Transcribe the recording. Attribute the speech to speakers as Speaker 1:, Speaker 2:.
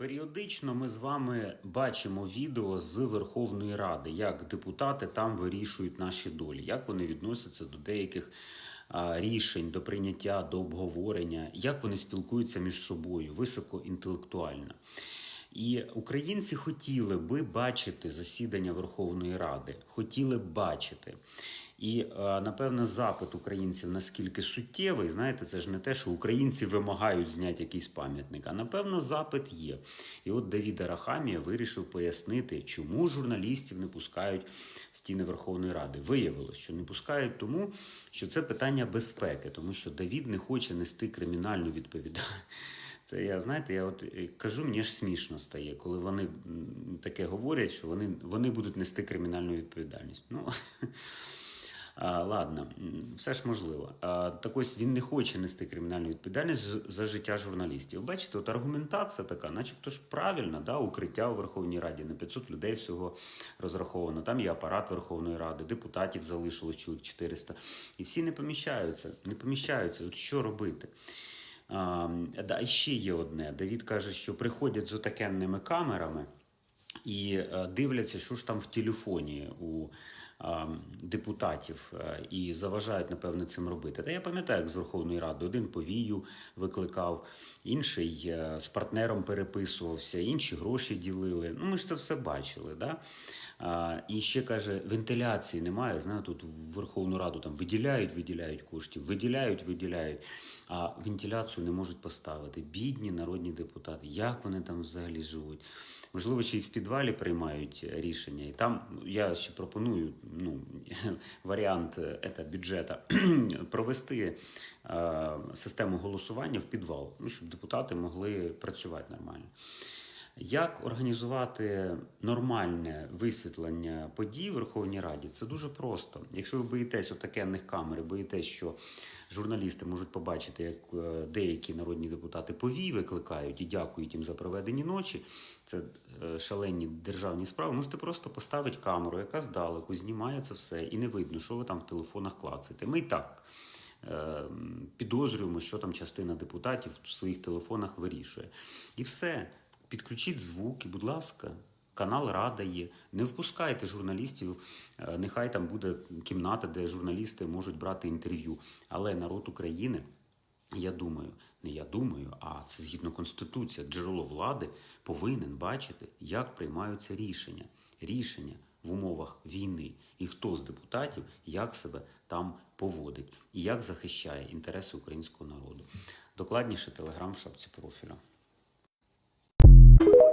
Speaker 1: Періодично ми з вами бачимо відео з Верховної Ради, як депутати там вирішують наші долі, як вони відносяться до деяких рішень, до прийняття, до обговорення, як вони спілкуються між собою високоінтелектуально. І українці хотіли би бачити засідання Верховної Ради, хотіли б бачити. І е, напевне запит українців наскільки суттєвий, знаєте, це ж не те, що українці вимагають зняти якийсь пам'ятник, а напевно запит є. І от Давід Арахамія вирішив пояснити, чому журналістів не пускають в стіни Верховної Ради. Виявилось, що не пускають тому, що це питання безпеки, тому що Давід не хоче нести кримінальну відповідальність. Це я знаєте, я от е, кажу, мені ж смішно стає, коли вони таке говорять, що вони, вони будуть нести кримінальну відповідальність. Ну ладно, все ж можливо. Так ось він не хоче нести кримінальну відповідальність за життя журналістів. Бачите, от аргументація така, начебто ж правильна, да, укриття у Верховній Раді на 500 людей всього розраховано. Там є апарат Верховної Ради, депутатів залишилось чоловік 400. І всі не поміщаються. Не поміщаються. От що робити? А, ще є одне. Давід каже, що приходять з отакенними камерами і е, дивляться, що ж там в телефоні у депутатів, е, і заважають, напевне, цим робити. Та я пам'ятаю, як з Верховної Ради один повію викликав, інший е, з партнером переписувався, інші гроші ділили. Ну, ми ж це все бачили. Да? І ще каже, вентиляції немає. Знаєте, тут в Верховну Раду там виділяють, виділяють коштів, виділяють, виділяють. А вентиляцію не можуть поставити. Бідні народні депутати. Як вони там взагалі живуть? Можливо, ще й в підвалі приймають рішення. І там я ще пропоную ну, варіант е, ета, бюджета провести е, систему голосування в підвал, ну, щоб депутати могли працювати нормально. Як організувати нормальне висвітлення подій в Верховній Раді? Це дуже просто. Якщо ви боїтесь отакенних камер, боїтесь, що журналісти можуть побачити, як е, деякі народні депутати повій викликають і дякують їм за проведені ночі. Це е, шалені державні справи. Можете просто поставити камеру, яка здалеку знімає це все, і не видно, що ви там в телефонах клацаєте. Ми і так е, підозрюємо, що там частина депутатів в своїх телефонах вирішує. І все. Підключіть звук і, будь ласка, канал Рада є. Не впускайте журналістів. е, Нехай там буде кімната, де журналісти можуть брати інтерв'ю. Але народ України. Я думаю, не я думаю, а це згідно Конституції, джерело влади повинен бачити, як приймаються рішення. Рішення в умовах війни і хто з депутатів як себе там поводить і як захищає інтереси українського народу. Докладніше телеграм в шапці профіля. you